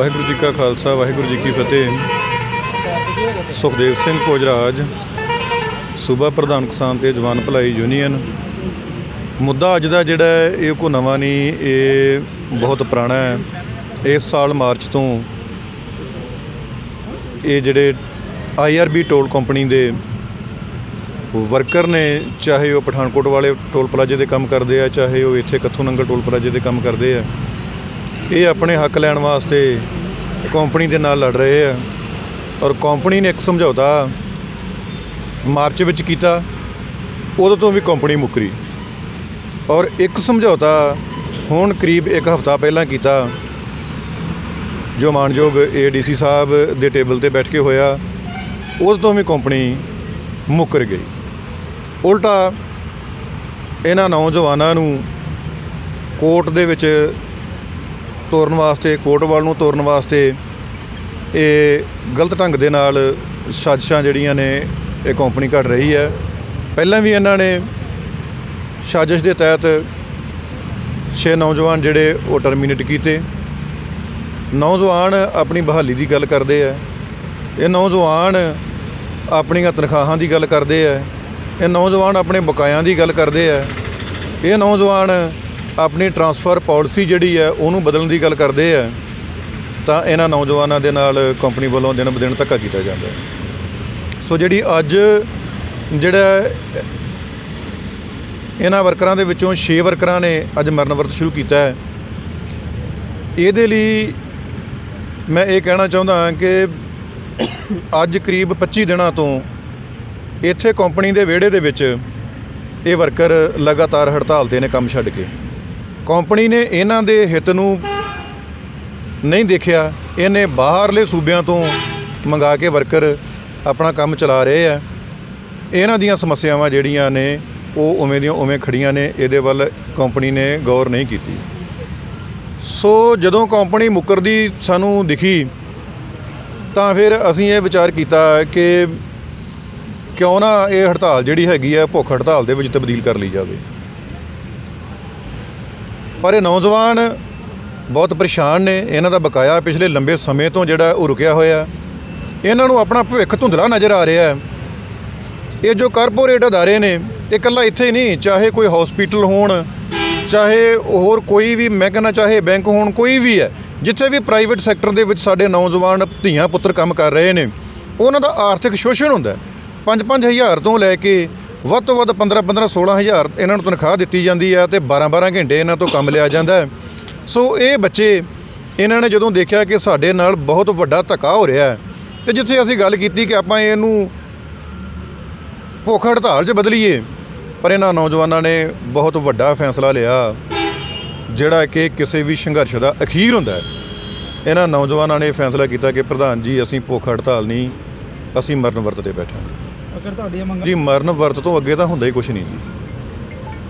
ਵਾਹਿਗੁਰੂ ਜੀ ਕਾ ਖਾਲਸਾ, ਵਾਹਿਗੁਰੂ ਜੀ ਕੀ ਫਤਿਹ। ਸੁਖਦੇਵ ਸਿੰਘ ਕੋਜਰਾਜ ਸੂਬਾ ਪ੍ਰਧਾਨ ਕਿਸਾਨ ਤੇ ਜਵਾਨ ਭਲਾਈ ਯੂਨੀਅਨ। ਮੁੱਦਾ ਅੱਜ ਦਾ ਜਿਹੜਾ ਇਹ ਕੋ ਨਵਾਂ ਨਹੀਂ, ਇਹ ਬਹੁਤ ਪੁਰਾਣਾ ਹੈ। ਇਸ ਸਾਲ ਮਾਰਚ ਤੋਂ ਇਹ ਜਿਹੜੇ ਆਈਆਰਬੀ ਟੋਲ ਕੰਪਨੀ ਦੇ ਵਰਕਰ ਨੇ, ਚਾਹੇ ਉਹ ਪਠਾਨਕੋਟ ਵਾਲੇ ਟੋਲ ਪਲਾਜ਼ੇ ਦੇ ਕੰਮ ਕਰਦੇ ਆ, ਚਾਹੇ ਉਹ ਇੱਥੇ ਕੱਥੂ ਨੰਗਲ ਟੋਲ ਪਲਾਜ਼ੇ ਦੇ ਕੰਮ ਕਰਦੇ ਆ ਇਹ ਆਪਣੇ ਹੱਕ ਲੈਣ ਵਾਸਤੇ ਕੰਪਨੀ ਦੇ ਨਾਲ ਲੜ ਰਹੇ ਆ। ਔਰ ਕੰਪਨੀ ਨੇ ਇੱਕ ਸਮਝੌਤਾ ਮਾਰਚ ਵਿੱਚ ਕੀਤਾ ਉਦੋਂ ਤੋਂ ਵੀ ਕੰਪਨੀ ਮੁੱਕਰੀ। ਔਰ ਇੱਕ ਸਮਝੌਤਾ ਹੁਣ ਕਰੀਬ ਇੱਕ ਹਫ਼ਤਾ ਪਹਿਲਾਂ ਕੀਤਾ, ਜੋ ਮਾਨਯੋਗ ਏਡੀਸੀ ਸਾਹਿਬ ਦੇ ਟੇਬਲ ਤੇ ਬੈਠ ਕੇ ਹੋਇਆ ਉਸ ਤੋਂ ਵੀ ਕੰਪਨੀ ਮੁੱਕਰ ਗਈ। ਉਲਟਾ, ਇਹਨਾਂ ਨੌਜਵਾਨਾਂ ਨੂੰ ਕੋਰਟ ਦੇ ਵਿੱਚ ਤੋਰਨ ਵਾਸਤੇ ਕੋਟਵਾਲ ਨੂੰ ਤੋਰਨ ਵਾਸਤੇ, ਇਹ ਗਲਤ ਢੰਗ ਦੇ ਨਾਲ ਸਾਜ਼ਿਸ਼ਾਂ ਜਿਹੜੀਆਂ ਨੇ, ਇਹ ਕੰਪਨੀ ਘੜ ਰਹੀ ਹੈ। ਪਹਿਲਾਂ ਵੀ ਇਹਨਾਂ ਨੇ ਸਾਜ਼ਿਸ਼ ਦੇ ਤਹਿਤ ਛੇ ਨੌਜਵਾਨ ਜਿਹੜੇ ਉਹ ਟਰਮੀਨੇਟ ਕੀਤੇ। ਨੌਜਵਾਨ ਆਪਣੀ ਬਹਾਲੀ ਦੀ ਗੱਲ ਕਰਦੇ ਆ। ਇਹ ਨੌਜਵਾਨ ਆਪਣੀਆਂ ਤਨਖਾਹਾਂ ਦੀ ਗੱਲ ਕਰਦੇ ਆ। ਇਹ ਨੌਜਵਾਨ ਆਪਣੇ ਬਕਾਇਆਂ ਦੀ ਗੱਲ ਕਰਦੇ ਆ। ਇਹ ਨੌਜਵਾਨ ਆਪਣੀ ਟਰਾਂਸਫਰ ਪਾਲਿਸੀ ਜਿਹੜੀ ਹੈ, ਉਹਨੂੰ ਬਦਲਣ ਦੀ ਗੱਲ ਕਰਦੇ ਆ, ਤਾਂ ਇਹਨਾਂ ਨੌਜਵਾਨਾਂ ਦੇ ਨਾਲ ਕੰਪਨੀ ਵੱਲੋਂ ਦਿਨ ਬਦਿਨ ਧੱਕਾ ਕੀਤਾ ਜਾਂਦਾ ਸੋ ਜਿਹੜੀ ਅੱਜ ਜਿਹੜਾ ਇਹਨਾਂ ਵਰਕਰਾਂ ਦੇ ਵਿੱਚੋਂ 6 ਵਰਕਰਾਂ ਨੇ ਅੱਜ ਮਰਨ ਵਰਤ ਸ਼ੁਰੂ ਕੀਤਾ ਹੈ। ਇਹਦੇ ਲਈ ਮੈਂ ਇਹ ਕਹਿਣਾ ਚਾਹੁੰਦਾ ਹਾਂ ਕਿ ਅੱਜ ਕਰੀਬ 25 ਦਿਨਾਂ ਤੋਂ ਇੱਥੇ ਕੰਪਨੀ ਦੇ ਵਿਹੜੇ ਦੇ ਵਿੱਚ ਇਹ ਵਰਕਰ ਲਗਾਤਾਰ ਹੜਤਾਲ ਤੇ ਨੇ ਕੰਮ ਛੱਡ ਕੇ। ਕੰਪਨੀ ਨੇ ਇਹਨਾਂ ਦੇ ਹਿੱਤ ਨੂੰ ਨਹੀਂ ਦੇਖਿਆ, ਇਹਨੇ ਬਾਹਰਲੇ ਸੂਬਿਆਂ ਤੋਂ ਮੰਗਾ ਕੇ ਵਰਕਰ ਆਪਣਾ ਕੰਮ ਚਲਾ ਰਹੇ ਆ। ਇਹਨਾਂ ਦੀਆਂ ਸਮੱਸਿਆਵਾਂ ਜਿਹੜੀਆਂ ਨੇ, ਉਹ ਉਵੇਂ ਦੀਆਂ ਉਵੇਂ ਖੜੀਆਂ ਨੇ, ਇਹਦੇ ਵੱਲ ਕੰਪਨੀ ਨੇ ਗੌਰ ਨਹੀਂ ਕੀਤੀ। ਸੋ ਜਦੋਂ ਕੰਪਨੀ ਮੁੱਕਰਦੀ ਸਾਨੂੰ ਦਿਖੀ, ਤਾਂ ਫਿਰ ਅਸੀਂ ਇਹ ਵਿਚਾਰ ਕੀਤਾ ਕਿ ਕਿਉਂ ਨਾ ਇਹ ਹੜਤਾਲ ਜਿਹੜੀ ਹੈਗੀ ਹੈ ਭੁੱਖ ਹੜਤਾਲ ਦੇ ਵਿੱਚ ਤਬਦੀਲ ਕਰ ਲਈ ਜਾਵੇ। ਪਰ ਇਹ ਨੌਜਵਾਨ ਬਹੁਤ ਪਰੇਸ਼ਾਨ ਨੇ, ਇਹਨਾਂ ਦਾ ਬਕਾਇਆ ਪਿਛਲੇ ਲੰਬੇ ਸਮੇਂ ਤੋਂ ਜਿਹੜਾ ਉਹ ਰੁਕਿਆ ਹੋਇਆ। ਇਹਨਾਂ ਨੂੰ ਆਪਣਾ ਭਵਿੱਖ ਧੁੰਦਲਾ ਨਜ਼ਰ ਆ ਰਿਹਾ ਹੈ। ਇਹ ਜੋ ਕਾਰਪੋਰੇਟ ਅਦਾਰੇ ਨੇ, ਇਹ ਇਕੱਲਾ ਇੱਥੇ ਹੀ ਨਹੀਂ, ਚਾਹੇ ਕੋਈ ਹਸਪੀਟਲ ਹੋਣ, ਚਾਹੇ ਹੋਰ ਕੋਈ ਵੀ, ਮੈਂ ਕਹਿੰਦਾ ਚਾਹੇ ਬੈਂਕ ਹੋਣ, ਕੋਈ ਵੀ ਹੈ, ਜਿੱਥੇ ਵੀ ਪ੍ਰਾਈਵੇਟ ਸੈਕਟਰ ਦੇ ਵਿੱਚ ਸਾਡੇ ਨੌਜਵਾਨ ਧੀਆਂ ਪੁੱਤਰ ਕੰਮ ਕਰ ਰਹੇ ਨੇ, ਉਹਨਾਂ ਦਾ ਆਰਥਿਕ ਸ਼ੋਸ਼ਣ ਹੁੰਦਾ ਹੈ। 5-5 ਹਜ਼ਾਰ ਤੋਂ ਲੈ ਕੇ ਵੱਧ ਤੋਂ ਵੱਧ 15-15 16 ਹਜ਼ਾਰ ਇਹਨਾਂ ਨੂੰ ਤਨਖਾਹ ਦਿੱਤੀ ਜਾਂਦੀ ਹੈ ਤੇ 12-12 ਘੰਟੇ ਇਹਨਾਂ ਤੋਂ ਕੰਮ ਲਿਆ ਜਾਂਦਾ ਸੋ ਇਹ ਬੱਚੇ ਇਹਨਾਂ ਨੇ ਜਦੋਂ ਦੇਖਿਆ ਕਿ ਸਾਡੇ ਨਾਲ ਬਹੁਤ ਵੱਡਾ ਧੱਕਾ ਹੋ ਰਿਹਾ ਹੈ, ਤੇ ਜਿੱਥੇ ਅਸੀਂ ਗੱਲ ਕੀਤੀ ਕਿ ਆਪਾਂ ਇਹਨੂੰ ਭੁੱਖ ਹੜਤਾਲ 'ਚ ਬਦਲੀਏ, ਪਰ ਇਹਨਾਂ ਨੌਜਵਾਨਾਂ ਨੇ ਬਹੁਤ ਵੱਡਾ ਫੈਸਲਾ ਲਿਆ, ਜਿਹੜਾ ਕਿ ਕਿਸੇ ਵੀ ਸੰਘਰਸ਼ ਦਾ ਅਖੀਰ ਹੁੰਦਾ ਹੈ। ਇਹਨਾਂ ਨੌਜਵਾਨਾਂ ਨੇ ਫੈਸਲਾ ਕੀਤਾ ਕਿ ਪ੍ਰਧਾਨ ਜੀ, ਅਸੀਂ ਭੁੱਖ ਹੜਤਾਲ ਨਹੀਂ ਅਸੀਂ ਮਰਨ ਵਰਤ ਤੇ ਬੈਠਾਂਗੇ। ਅਗਰ ਤੁਹਾਡੀਆਂ ਮੰਗਾਂ ਜੀ ਮਰਨ ਵਰਤ ਤੋਂ ਅੱਗੇ ਤਾਂ ਹੁੰਦਾ ਹੀ ਕੁਝ ਨਹੀਂ ਜੀ।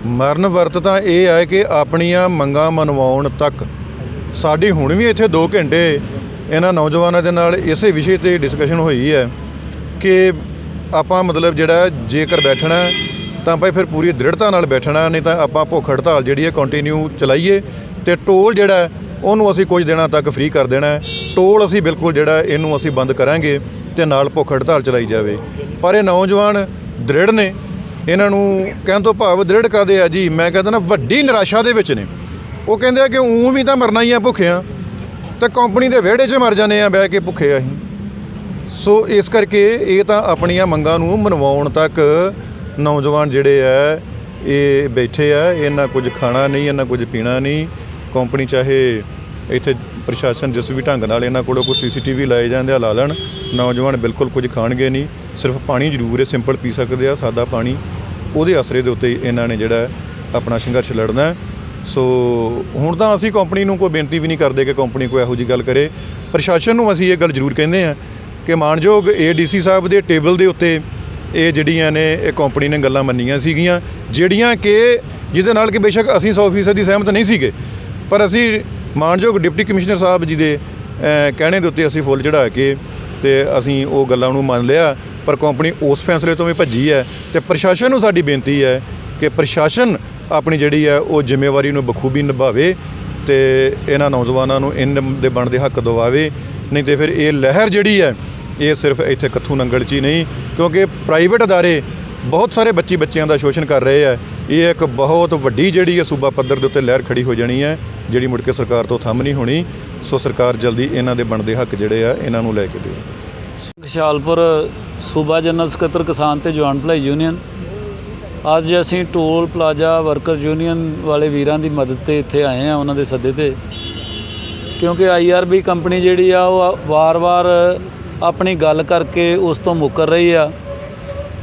ਮਰਨ ਵਰਤ ਤਾਂ ਇਹ ਹੈ ਕਿ ਆਪਣੀਆਂ ਮੰਗਾਂ ਮਨਵਾਉਣ ਤੱਕ। ਸਾਡੀ ਹੁਣ ਵੀ ਇੱਥੇ 2 ਘੰਟੇ ਇਹਨਾਂ ਨੌਜਵਾਨਾਂ ਦੇ ਨਾਲ ਇਸੇ ਵਿਸ਼ੇ ਤੇ ਡਿਸਕਸ਼ਨ ਹੋਈ ਹੈ ਕਿ ਆਪਾਂ ਮਤਲਬ ਜਿਹੜਾ ਜੇਕਰ ਬੈਠਣਾ ਤਾਂ ਭਾਈ ਫਿਰ ਪੂਰੀ ਦ੍ਰਿੜਤਾ ਨਾਲ ਬੈਠਣਾ ਨਹੀਂ ਤਾਂ ਆਪਾਂ ਭੁੱਖ ਹੜਤਾਲ ਜਿਹੜੀ ਹੈ ਕੰਟੀਨਿਊ ਚਲਾਈਏ ਤੇ ਟੋਲ ਜਿਹੜਾ ਹੈ, ਉਹਨੂੰ ਅਸੀਂ ਕੁਝ ਦਿਨਾਂ ਤੱਕ ਫ੍ਰੀ ਕਰ ਦੇਣਾ ਹੈ। ਟੋਲ ਅਸੀਂ ਬਿਲਕੁਲ ਜਿਹੜਾ ਹੈ, ਇਹਨੂੰ ਅਸੀਂ ਬੰਦ ਕਰਾਂਗੇ। ਤੇ ਨਾਲ ਭੁੱਖ ਹੜਤਾਲ ਚਲਾਈ ਜਾਵੇ। ਪਰ ਇਹ ਨੌਜਵਾਨ ਦ੍ਰਿੜ ਨੇ। ਇਹਨਾਂ ਨੂੰ ਕਹਿਣ ਤੋਂ ਭਾਵ ਦ੍ਰਿੜ ਕਾਦੇ ਆ ਜੀ? ਮੈਂ ਕਹਿੰਦਾ ਨਾ, ਵੱਡੀ ਨਿਰਾਸ਼ਾ ਦੇ ਵਿੱਚ ਨੇ। ਉਹ ਕਹਿੰਦੇ ਆ ਕਿ ਉਂ ਵੀ ਤਾਂ ਮਰਨਾ ਹੀ ਆ ਭੁੱਖਿਆਂ। ਤੇ ਕੰਪਨੀ ਦੇ ਵਿਹੜੇ 'ਚ ਮਰ ਜਾਂਦੇ ਆ, ਬਹਿ ਕੇ ਭੁੱਖੇ ਅਸੀਂ। ਸੋ ਇਸ ਕਰਕੇ ਇਹ ਤਾਂ ਆਪਣੀਆਂ ਮੰਗਾਂ ਨੂੰ ਮਨਵਾਉਣ ਤੱਕ ਨੌਜਵਾਨ ਜਿਹੜੇ ਆ, ਇਹ ਬੈਠੇ ਆ। ਇਹਨਾਂ ਕੁਝ ਖਾਣਾ ਨਹੀਂ, ਇਹਨਾਂ ਕੁਝ ਪੀਣਾ ਨਹੀਂ। ਕੰਪਨੀ ਚਾਹੇ ਇੱਥੇ ਪ੍ਰਸ਼ਾਸਨ ਜਿਸ ਵੀ ਢੰਗ ਨਾਲ ਇਹਨਾਂ ਕੋਲੋਂ ਕੋਈ ਸੀਸੀਟੀਵੀ ਲਾਏ ਜਾਂਦੇ ਆ, ਲਾ ਲੈਣ, ਨੌਜਵਾਨ ਬਿਲਕੁਲ ਕੁਝ ਖਾਣਗੇ ਨਹੀਂ, ਸਿਰਫ ਪਾਣੀ ਜ਼ਰੂਰ ਹੈ ਸਿੰਪਲ ਪੀ ਸਕਦੇ ਆ, ਸਾਦਾ ਪਾਣੀ, ਉਹਦੇ ਆਸਰੇ ਦੇ ਉੱਤੇ ਇਹਨਾਂ ਨੇ ਜਿਹੜਾ ਆਪਣਾ ਸੰਘਰਸ਼ ਲੜਨਾ ਹੈ। ਸੋ ਹੁਣ ਤਾਂ ਅਸੀਂ ਕੰਪਨੀ ਨੂੰ ਕੋਈ ਬੇਨਤੀ ਵੀ ਨਹੀਂ ਕਰਦੇ ਕਿ ਕੰਪਨੀ ਕੋਈ ਇਹੋ ਜੀ ਗੱਲ ਕਰੇ ਪ੍ਰਸ਼ਾਸਨ ਨੂੰ ਅਸੀਂ ਇਹ ਗੱਲ ਜ਼ਰੂਰ ਕਹਿੰਦੇ ਆ ਕਿ ਮਾਨਯੋਗ ਏਡੀਸੀ ਸਾਹਿਬ ਦੇ ਟੇਬਲ ਦੇ ਉੱਤੇ ਇਹ ਜਿਹੜੀਆਂ ਨੇ, ਇਹ ਕੰਪਨੀ ਨੇ ਗੱਲਾਂ ਮੰਨੀਆਂ ਸੀਗੀਆਂ, ਜਿਹੜੀਆਂ ਕਿ ਜਿਹਦੇ ਨਾਲ ਕਿ ਬੇਸ਼ੱਕ ਅਸੀਂ 100% ਦੀ ਸਹਿਮਤ ਨਹੀਂ ਸੀਗੇ ਪਰ ਅਸੀਂ ਮਾਨਯੋਗ ਡਿਪਟੀ ਕਮਿਸ਼ਨਰ ਸਾਹਿਬ ਜੀ ਦੇ ਕਹਿਣੇ ਦੇ ਉੱਤੇ ਅਸੀਂ ਫੁੱਲ ਚੜਾ ਕੇ ਤੇ ਅਸੀਂ ਉਹ ਗੱਲਾਂ ਨੂੰ ਮੰਨ ਲਿਆ, ਪਰ ਕੰਪਨੀ ਉਸ ਫੈਸਲੇ ਤੋਂ ਵੀ ਭੱਜੀ ਹੈ ਤੇ ਪ੍ਰਸ਼ਾਸਨ ਨੂੰ ਸਾਡੀ ਬੇਨਤੀ ਹੈ ਕਿ ਪ੍ਰਸ਼ਾਸਨ ਆਪਣੀ ਜਿਹੜੀ ਹੈ ਉਹ ਜ਼ਿੰਮੇਵਾਰੀ ਨੂੰ ਬਖੂਬੀ ਨਿਭਾਵੇ ਤੇ ਇਹਨਾਂ ਨੌਜਵਾਨਾਂ ਨੂੰ ਇਹਨਾਂ ਦੇ ਬਣਦੇ ਹੱਕ ਦਿਵਾਵੇ, ਨਹੀਂ ਤੇ ਫਿਰ ਇਹ ਲਹਿਰ ਜਿਹੜੀ ਹੈ, ਇਹ ਸਿਰਫ ਇੱਥੇ ਕੱਥੂ ਨੰਗਲ 'ਚ ਹੀ ਨਹੀਂ, ਕਿਉਂਕਿ ਪ੍ਰਾਈਵੇਟ ਅਦਾਰੇ ਬਹੁਤ ਸਾਰੇ ਬੱਚੀ ਬੱਚਿਆਂ ਦਾ ਸ਼ੋਸ਼ਣ ਕਰ ਰਹੇ ਆ। ਇਹ ਇੱਕ ਬਹੁਤ ਵੱਡੀ ਜਿਹੜੀ ਹੈ ਸੂਬਾ ਪੱਧਰ ਦੇ ਉੱਤੇ ਲਹਿਰ ਖੜੀ ਹੋ ਜਾਣੀ ਹੈ ਜਿਹੜੀ ਮੁੜ ਕੇ ਸਰਕਾਰ ਤੋਂ ਥੰਮ ਨਹੀਂ ਹੋਣੀ। ਸੋ ਸਰਕਾਰ ਜਲਦੀ ਇਹਨਾਂ ਦੇ ਬਣਦੇ ਹੱਕ ਜਿਹੜੇ ਆ, ਇਹਨਾਂ ਨੂੰ ਲੈ ਕੇ ਦਿਓ। ਖੁਸ਼ਹਾਲਪੁਰ ਸੂਬਾ ਜਨਰਲ ਸਕੱਤਰ ਕਿਸਾਨ ਤੇ ਜਵਾਨ ਭਲਾਈ ਯੂਨੀਅਨ। ਅੱਜ ਅਸੀਂ ਟੋਲ ਪਲਾਜ਼ਾ ਵਰਕਰ ਯੂਨੀਅਨ ਵਾਲੇ ਵੀਰਾਂ ਦੀ ਮਦਦ ਤੇ ਇੱਥੇ ਆਏ ਆ ਉਹਨਾਂ ਦੇ ਸੱਦੇ ਤੇ। ਕਿਉਂਕਿ ਆਈਆਰਬੀ ਕੰਪਨੀ ਜਿਹੜੀ ਆ, ਉਹ ਵਾਰ-ਵਾਰ ਆਪਣੀ ਗੱਲ ਕਰਕੇ ਉਸ ਤੋਂ ਮੁੱਕਰ ਰਹੀ ਆ।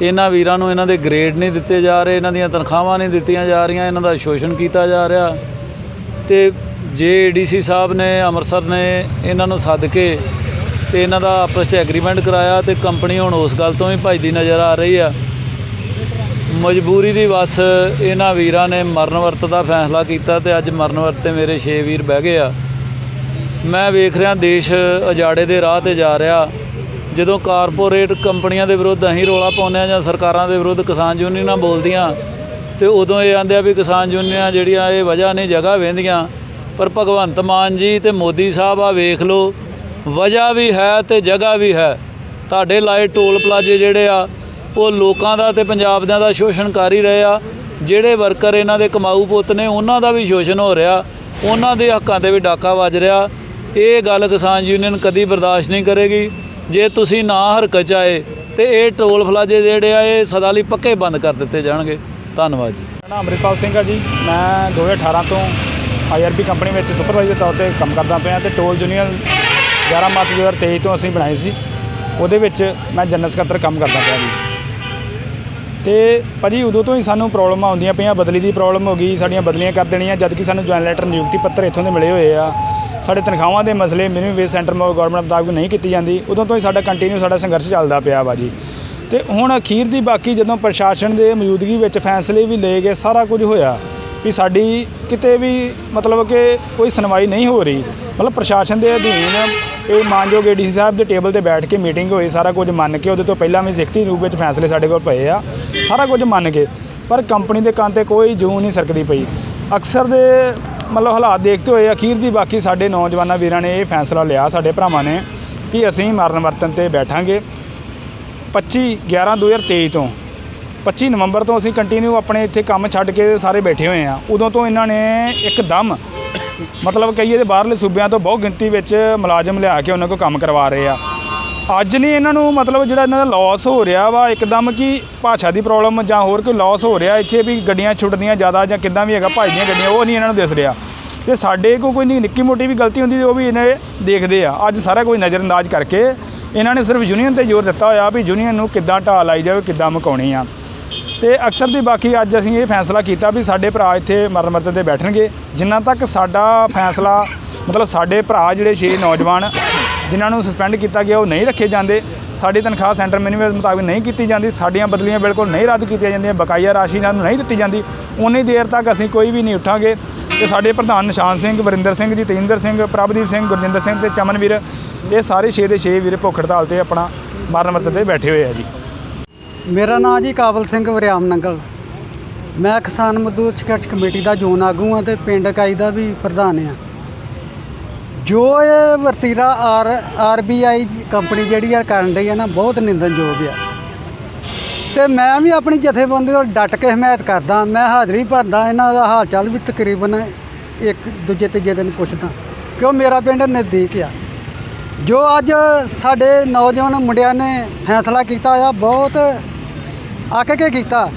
ਇਹਨਾਂ ਵੀਰਾਂ ਨੂੰ ਇਹਨਾਂ ਦੇ ਗ੍ਰੇਡ ਨਹੀਂ ਦਿੱਤੇ ਜਾ ਰਹੇ, ਇਹਨਾਂ ਦੀਆਂ ਤਨਖਾਹਾਂ ਨਹੀਂ ਦਿੱਤੀਆਂ ਜਾ ਰਹੀਆਂ, ਇਹਨਾਂ ਦਾ ਸ਼ੋਸ਼ਣ ਕੀਤਾ ਜਾ ਰਿਹਾ। ਤੇ ਜੇ ਏਡੀਸੀ ਸਾਹਿਬ ਨੇ, ਅੰਮ੍ਰਿਤਸਰ ਨੇ ਇਹਨਾਂ ਨੂੰ ਸੱਦ ਕੇ ਤੇ ਇਹਨਾਂ ਦਾ ਆਪਸ 'ਚ ਐਗਰੀਮੈਂਟ ਕਰਾਇਆ ਤੇ ਕੰਪਨੀ ਹੁਣ ਉਸ ਗੱਲ ਤੋਂ ਵੀ ਭੱਜਦੀ ਨਜ਼ਰ ਆ ਰਹੀ ਆ। ਮਜਬੂਰੀ ਦੀ ਵਸ ਇਹਨਾਂ ਵੀਰਾਂ ਨੇ ਮਰਨ ਵਰਤ ਦਾ ਫੈਸਲਾ ਕੀਤਾ ਤੇ ਅੱਜ ਮਰਨ ਵਰਤ ਤੇ ਮੇਰੇ 6 ਵੀਰ ਬਹਿ ਗਏ ਆ। ਮੈਂ ਵੇਖ ਰਿਹਾ, ਦੇਸ਼ ਉਜਾੜੇ ਦੇ ਰਾਹ ਤੇ ਜਾ ਰਿਹਾ। ਜਦੋਂ ਕਾਰਪੋਰੇਟ ਕੰਪਨੀਆਂ ਦੇ ਵਿਰੁੱਧ ਅਸੀਂ ਰੋਲਾ ਪਾਉਂਦੇ ਆ ਜਾਂ ਸਰਕਾਰਾਂ ਦੇ ਵਿਰੁੱਧ ਕਿਸਾਨ ਯੂਨੀਅਨਾਂ ਬੋਲਦੀਆਂ, ਤੇ ਉਦੋਂ ਇਹ ਆਂਦੇ ਆ ਵੀ ਕਿਸਾਨ ਯੂਨੀਅਨਾਂ ਜਿਹੜੀਆਂ ਇਹ ਵਜ੍ਹਾ ਨਹੀਂ ਜਗ੍ਹਾ ਵਹਿੰਦੀਆਂ ਪਰ ਭਗਵੰਤ ਮਾਨ ਜੀ ਤੇ ਮੋਦੀ ਸਾਹਿਬ ਆ ਵੇਖ ਲਓ, ਵਜ੍ਹਾ ਵੀ ਹੈ ਤੇ ਜਗ੍ਹਾ ਵੀ ਹੈ। ਤੁਹਾਡੇ ਲਾਏ ਟੋਲ ਪਲਾਜ਼ੇ ਜਿਹੜੇ ਆ, ਉਹ ਲੋਕਾਂ ਦਾ ਤੇ ਪੰਜਾਬ ਦਿਆਂ ਦਾ ਸ਼ੋਸ਼ਣ ਕਰ ਹੀ ਰਹੇ ਆ। ਜਿਹੜੇ ਵਰਕਰ ਇਹਨਾਂ ਦੇ ਕਮਾਊ ਪੁੱਤ ਨੇ, ਉਹਨਾਂ ਦਾ ਵੀ ਸ਼ੋਸ਼ਣ ਹੋ ਰਿਹਾ। ਉਹਨਾਂ ਦੇ ਹੱਕਾਂ ਤੇ ਵੀ ਡਾਕਾ ਵੱਜ ਰਿਹਾ। ਇਹ ਗੱਲ ਕਿਸਾਨ ਯੂਨੀਅਨ ਕਦੀ ਬਰਦਾਸ਼ਤ ਨਹੀਂ ਕਰੇਗੀ। ਜੇ ਤੁਸੀਂ ਨਾ ਹਰਕਤ 'ਚ ਆਏ, ਤੇ ਇਹ ਟੋਲ ਫਲਾਜੇ ਜਿਹੜੇ ਆ, ਇਹ ਸਦਾ ਲਈ ਪੱਕੇ ਬੰਦ ਕਰ ਦਿੱਤੇ ਜਾਣਗੇ। ਧੰਨਵਾਦ ਜੀ। ਮੇਰਾ ਨਾਮ ਅਮਰਿਤਪਾਲ ਸਿੰਘ ਆ ਜੀ। ਮੈਂ 2018 ਤੋਂ ਆਈਆਰਪੀ ਕੰਪਨੀ ਵਿੱਚ ਸੁਪਰਵਾਈਜ਼ਰ ਤੌਰ ਤੇ ਕੰਮ ਕਰਦਾ ਪਿਆ ਤੇ ਟੋਲ ਯੂਨੀਅਨ 11 ਮਾਰਚ 2023 ਤੋਂ ਅਸੀਂ ਬਣਾਈ ਸੀ। ਉਹਦੇ ਵਿੱਚ ਮੈਂ ਜਨਰਲ ਸਕੱਤਰ ਕੰਮ ਕਰਦਾ ਪਿਆ ਜੀ। ਤੇ ਭਾਜੀ, ਉਦੋਂ ਤੋਂ ਹੀ ਸਾਨੂੰ ਪ੍ਰੋਬਲਮਾਂ ਆਉਂਦੀਆਂ ਪਈਆਂ। ਬਦਲੀ ਦੀ ਪ੍ਰੋਬਲਮ ਹੋ ਗਈ, ਸਾਡੀਆਂ ਬਦਲੀਆਂ ਕਰ ਦੇਣੀਆਂ। ਜਦ ਕਿ ਸਾਨੂੰ ਜੁਆਇਨ ਲੈਟਰ ਨਿਯੁਕਤੀ ਪੱਤਰ ਇੱਥੋਂ ਦੇ ਮਿਲੇ ਹੋਏ ਆ। ਸਾਡੇ ਤਨਖਾਹਾਂ ਦੇ ਮਸਲੇ ਮਿਨੀਮਮ ਵੇਜ ਸੈਂਟਰ ਮੋ ਗਵਰਨਮੈਂਟ ਮੁਤਾਬਕ ਨਹੀਂ ਕੀਤੀ ਜਾਂਦੀ, ਉਦੋਂ ਤੋਂ ਹੀ ਸਾਡਾ ਕੰਟੀਨਿਊ ਸਾਡਾ ਸੰਘਰਸ਼ ਚੱਲਦਾ ਪਿਆ ਵਾ ਜੀ। ਤੇ ਹੁਣ ਅਖੀਰ ਦੀ ਬਾਕੀ ਜਦੋਂ ਪ੍ਰਸ਼ਾਸਨ ਦੇ ਮੌਜੂਦਗੀ ਵਿੱਚ ਫੈਸਲੇ ਵੀ ਲਏ ਗਏ, ਸਾਰਾ ਕੁਝ ਹੋਇਆ ਵੀ ਸਾਡੀ ਕਿਤੇ ਵੀ ਮਤਲਬ ਕਿ ਕੋਈ ਸੁਣਵਾਈ ਨਹੀਂ ਹੋ ਰਹੀ। ਮਤਲਬ ਪ੍ਰਸ਼ਾਸਨ ਦੇ ਅਧੀਨ ਇਹ ਮਾਨਯੋਗ ਏਡੀਸੀ ਸਾਹਿਬ ਦੇ ਟੇਬਲ ਤੇ ਬੈਠ ਕੇ ਮੀਟਿੰਗ ਹੋਈ, ਸਾਰਾ ਕੁਝ ਮੰਨ ਕੇ ਉਹਦੇ ਤੋਂ ਪਹਿਲਾਂ ਵੀ ਲਿਖਤੀ ਰੂਪ ਵਿੱਚ ਫੈਸਲੇ ਸਾਡੇ ਕੋਲ ਪਏ ਆ, ਸਾਰਾ ਕੁਝ ਮੰਨ ਕੇ। ਪਰ ਕੰਪਨੀ ਦੇ ਕੰਨ ਤੇ ਕੋਈ ਜੂੰ ਨਹੀਂ ਸਰਕਦੀ ਪਈ। ਅਕਸਰ ਦੇ ਮਤਲਬ ਹਾਲਾਤ ਦੇਖਦੇ ਹੋਏ ਅਖੀਰ ਦੀ ਬਾਕੀ ਸਾਡੇ ਨੌਜਵਾਨਾਂ ਵੀਰਾਂ ਨੇ ਇਹ ਫੈਸਲਾ ਲਿਆ, ਸਾਡੇ ਭਰਾਵਾਂ ਨੇ ਕਿ ਅਸੀਂ ਮਰਨ ਵਰਤਨ ਤੇ ਬੈਠਾਂਗੇ। 25 11 2023 ਤੋਂ 25 ਨਵੰਬਰ ਤੋਂ ਅਸੀਂ ਕੰਟੀਨਿਊ ਆਪਣੇ ਇੱਥੇ ਕੰਮ ਛੱਡ ਕੇ ਸਾਰੇ ਬੈਠੇ ਹੋਏ ਆ ਉਦੋਂ ਤੋਂ ਇਹਨਾਂ ਨੇ ਇੱਕਦਮ ਮਤਲਬ ਕਹੀਏ ਦੇ ਬਾਹਰਲੇ ਸੂਬਿਆਂ ਤੋਂ ਬਹੁ ਗਿਣਤੀ ਵਿੱਚ ਮੁਲਾਜ਼ਮ ਲਿਆ ਕੇ ਉਹਨਾਂ ਕੋਲ ਕੰਮ ਕਰਵਾ ਰਹੇ ਆ। ਅੱਜ ਨਹੀਂ ਇਹਨਾਂ ਨੂੰ ਮਤਲਬ ਜਿਹੜਾ ਇਹਨਾਂ ਦਾ ਲਾਸ ਹੋ ਰਿਹਾ ਵਾ, ਇੱਕਦਮ ਕਿ ਭਾਸ਼ਾ ਦੀ ਪ੍ਰੋਬਲਮ ਜਾਂ ਹੋਰ ਕੋਈ ਲਾਸ ਹੋ ਰਿਹਾ ਇੱਥੇ ਵੀ ਗੱਡੀਆਂ ਛੁੱਟਦੀਆਂ ਜ਼ਿਆਦਾ ਜਾਂ ਕਿੱਦਾਂ ਵੀ ਹੈਗਾ, ਭੱਜਦੀਆਂ ਗੱਡੀਆਂ, ਉਹ ਨਹੀਂ ਇਹਨਾਂ ਨੂੰ ਦਿਸ ਰਿਹਾ। ਤੇ ਸਾਡੇ ਕੋਲ ਕੋਈ ਨਹੀਂ, ਨਿੱਕੀ ਮੋਟੀ ਵੀ ਗਲਤੀ ਹੁੰਦੀ ਉਹ ਵੀ ਇਹਨਾਂ ਦੇਖਦੇ ਆ। ਅੱਜ ਸਾਰਾ ਕੋਈ ਨਜ਼ਰਅੰਦਾਜ਼ ਕਰਕੇ ਇਹਨਾਂ ਨੇ ਸਿਰਫ ਯੂਨੀਅਨ ਤੇ ਜ਼ੋਰ ਦਿੱਤਾ ਹੋਇਆ ਵੀ ਯੂਨੀਅਨ ਨੂੰ ਕਿੱਦਾਂ ਢਾਹ ਲਾਈ ਜਾਵੇ, ਕਿੱਦਾਂ ਮੁਕਾਉਣੀ ਆ। ਤੇ ਅਕਸਰ ਦੀ ਬਾਕੀ ਅੱਜ ਅਸੀਂ ਇਹ ਫੈਸਲਾ ਕੀਤਾ ਵੀ ਸਾਡੇ ਭਰਾ ਇੱਥੇ ਮਰਨ ਮਰਤੇ ਤੇ ਬੈਠਣਗੇ, ਜਿੰਨਾ ਤੱਕ ਸਾਡਾ ਫੈਸਲਾ ਮਤਲਬ ਸਾਡੇ ਭਰਾ ਜਿਹੜੇ ਛੇ ਨੌਜਵਾਨ ਜਿਨ੍ਹਾਂ ਨੂੰ ਸਸਪੈਂਡ ਕੀਤਾ ਗਿਆ, ਉਹ ਨਹੀਂ ਰੱਖੇ ਜਾਂਦੇ। ਸਾਡੀ ਤਨਖਾਹ ਸੈਂਟਰ ਮਿਨੀਮਮ ਮੁਤਾਬਕ ਨਹੀਂ ਕੀਤੀ ਜਾਂਦੀ। ਸਾਡੀਆਂ ਬਦਲੀਆਂ ਬਿਲਕੁਲ ਨਹੀਂ ਰੱਦ ਕੀਤੀਆਂ ਜਾਂਦੀਆਂ। ਬਕਾਇਆ ਰਾਸ਼ੀ ਇਹਨਾਂ ਨੂੰ ਨਹੀਂ ਦਿੱਤੀ ਜਾਂਦੀ। ਉਨੀ ਦੇਰ ਤੱਕ ਅਸੀਂ ਕੋਈ ਵੀ ਨਹੀਂ ਉੱਠਾਂਗੇ। ਤੇ ਸਾਡੇ ਪ੍ਰਧਾਨ ਨਿਸ਼ਾਨ ਸਿੰਘ, ਵਰਿੰਦਰ ਸਿੰਘ ਜੀ, ਤੇਂਦਰ ਸਿੰਘ, ਪ੍ਰਭਦੀਪ ਸਿੰਘ, ਗੁਰਜਿੰਦਰ ਸਿੰਘ ਤੇ ਚਮਨਵੀਰ ਇਹ ਸਾਰੇ ਛੇ ਦੇ ਛੇ ਵੀਰ ਭੁੱਖ ਹੜਤਾਲ ਤੇ ਆਪਣਾ ਮਰਨ ਵਰਤ ਤੇ ਬੈਠੇ ਹੋਏ ਆ ਜੀ। ਮੇਰਾ ਨਾਮ ਜੀ ਕਾਬਲ ਸਿੰਘ ਵਰਿਆਮ ਨੰਗਲ। ਮੈਂ ਕਿਸਾਨ ਮਜ਼ਦੂਰ ਸੰਘਰਸ਼ ਕਮੇਟੀ ਦਾ ਜ਼ੋਨ ਆਗੂ ਹਾਂ ਤੇ ਪਿੰਡ ਇਕਾਈ ਦਾ ਵੀ ਪ੍ਰਧਾਨ ਆ ਜੋ ਇਹ ਵਰਤੀਰਾ ਆਰ ਆਰਬੀਆਈ ਕੰਪਨੀ ਜਿਹੜੀ ਆ ਕਰਨ ਡਈ ਹੈ ਨਾ, ਬਹੁਤ ਨਿੰਦਨਯੋਗ ਆ। ਤੇ ਮੈਂ ਵੀ ਆਪਣੀ ਜਥੇਬੰਦੀ ਨਾਲ ਡਟ ਕੇ ਹਮਾਇਤ ਕਰਦਾ, ਮੈਂ ਹਾਜ਼ਰੀ ਭਰਦਾ, ਇਹਨਾਂ ਦਾ ਹਾਲ ਚਾਲ ਵੀ ਤਕਰੀਬਨ ਇੱਕ ਦੂਜੇ ਤੀਜੇ ਦਿਨ ਪੁੱਛਦਾ ਕਿਉਂ ਮੇਰਾ ਪਿੰਡ ਨਜ਼ਦੀਕ ਆ। ਜੋ ਅੱਜ ਸਾਡੇ ਨੌਜਵਾਨ ਮੁੰਡਿਆਂ ਨੇ ਫੈਸਲਾ ਕੀਤਾ ਆ, ਬਹੁਤ ਅੱਕ ਕੇ ਕੀਤਾ,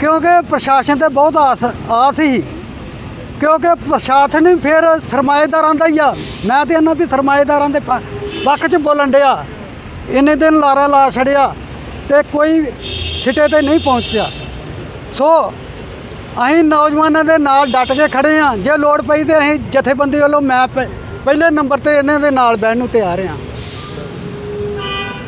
ਕਿਉਂਕਿ ਪ੍ਰਸ਼ਾਸਨ ਤੇ ਬਹੁਤ ਆਸ ਆਸ ਹੀ ਕਿਉਂਕਿ ਪ੍ਰਸ਼ਾਸਨ ਹੀ ਫਿਰ ਸਰਮਾਏਦਾਰਾਂ ਦਾ ਹੀ ਆ। ਮੈਂ ਤੇ ਇਹਨਾਂ ਵੀ ਸਰਮਾਏਦਾਰਾਂ ਦੇ ਪੱਖ 'ਚ ਬੋਲਣ ਡਿਆ। ਇੰਨੇ ਦਿਨ ਲਾਰਾ ਲਾ ਛੜਿਆ ਤੇ ਕੋਈ ਛਿੱਟੇ ਤੇ ਨਹੀਂ ਪਹੁੰਚਿਆ। ਸੋ ਅਸੀਂ ਨੌਜਵਾਨਾਂ ਦੇ ਨਾਲ ਡਟ ਕੇ ਖੜੇ ਆ। ਜੇ ਲੋੜ ਪਈ ਤੇ ਅਸੀਂ ਜਥੇਬੰਦੀ ਵੱਲੋਂ ਮੈਂ ਪ- ਪਹਿਲੇ ਨੰਬਰ ਤੇ ਇਹਨਾਂ ਦੇ ਨਾਲ ਬਹਿਣ ਨੂੰ ਤਿਆਰ ਆ।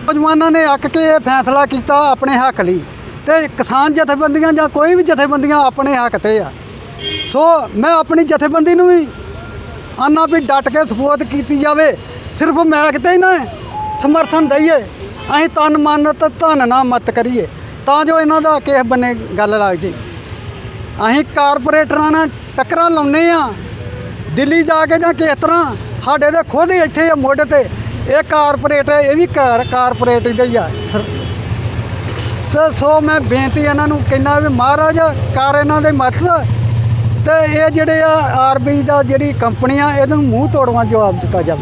ਨੌਜਵਾਨਾਂ ਨੇ ਅੱਕ ਕੇ ਇਹ ਫੈਸਲਾ ਕੀਤਾ ਆਪਣੇ ਹੱਕ ਲਈ। ਤੇ ਕਿਸਾਨ ਜਥੇਬੰਦੀਆਂ ਜਾਂ ਕੋਈ ਵੀ ਜਥੇਬੰਦੀਆਂ ਆਪਣੇ ਹੱਕ ਤੇ ਆ। ਸੋ ਮੈਂ ਆਪਣੀ ਜਥੇਬੰਦੀ ਨੂੰ ਵੀ ਆਨਾ ਵੀ ਡਟ ਕੇ ਸਪੋਰਟ ਕੀਤੀ ਜਾਵੇ। ਸਿਰਫ ਮੈਕ ਤੇ ਹੀ ਨਾ ਸਮਰਥਨ ਦਈਏ। ਅਸੀਂ ਤਨ ਮਨ ਤੇ ਧਨ ਨਾ ਮਤ ਕਰੀਏ। ਤਾਂ ਜੋ ਇਹਨਾਂ ਦਾ ਕੇਸ ਬਣੇ ਗੱਲ ਲੱਗਦੀ ਅਸੀਂ ਕਾਰਪੋਰੇਟਰਾਂ ਨਾਲ ਟਕਰਾਂ ਲਾਉਨੇ ਆ ਦਿੱਲੀ ਜਾ ਕੇ ਜਾਂ ਕਿਸ ਤਰ੍ਹਾਂ, ਸਾਡੇ ਦੇ ਖੁਦ ਹੀ ਇੱਥੇ ਆ ਮੋਢੇ ਤੇ। ਇਹ ਕਾਰਪੋਰੇਟ ਹੈ, ਇਹ ਵੀ ਕਾਰ ਕਾਰਪੋਰੇਟ ਦੇ ਹੀ ਆ। ਤੇ ਸੋ ਮੈਂ ਬੇਨਤੀ ਇਹਨਾਂ ਨੂੰ ਕਹਿੰਦਾ ਵੀ ਮਹਾਰਾਜ, ਕਰ ਇਹਨਾਂ ਦੇ ਮਤ ਤਾਂ ਇਹ ਜਿਹੜੇ ਆ, ਆਰਬੀ ਦਾ ਜਿਹੜੀ ਕੰਪਨੀ ਆ ਇਹਨੂੰ ਮੂੰਹ ਤੋੜਵਾ ਜਵਾਬ ਦਿੱਤਾ ਜਾਵੇ।